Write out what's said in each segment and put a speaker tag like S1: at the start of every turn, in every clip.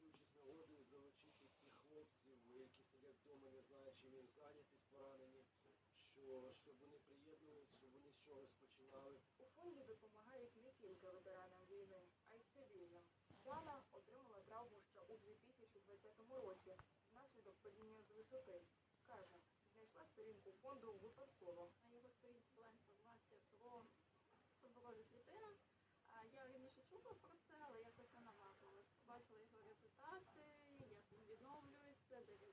S1: користуючись нагодою, залучити всіх хлопців, які сидять вдома, не знають, чим їм зайнятись поранені, що, щоб вони приєднувалися, щоб вони з чогось починали.
S2: У фонді допомагають не тільки ветеранам війни, а й цивільним. Яна отримала травму ще у 2020 році внаслідок падіння з висоти. Каже, знайшла сторінку фонду випадково.
S3: На його сторінці була інформація про стовбурові клітини. А Я раніше чула про це, але якось не наважилась. Побачила його результати, як він відновлюється, де він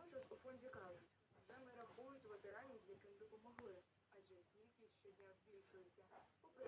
S2: Водночас у фонді кажуть, вже не рахують ветеранів, яким допомогли, адже кількість щодня збільшується. Попри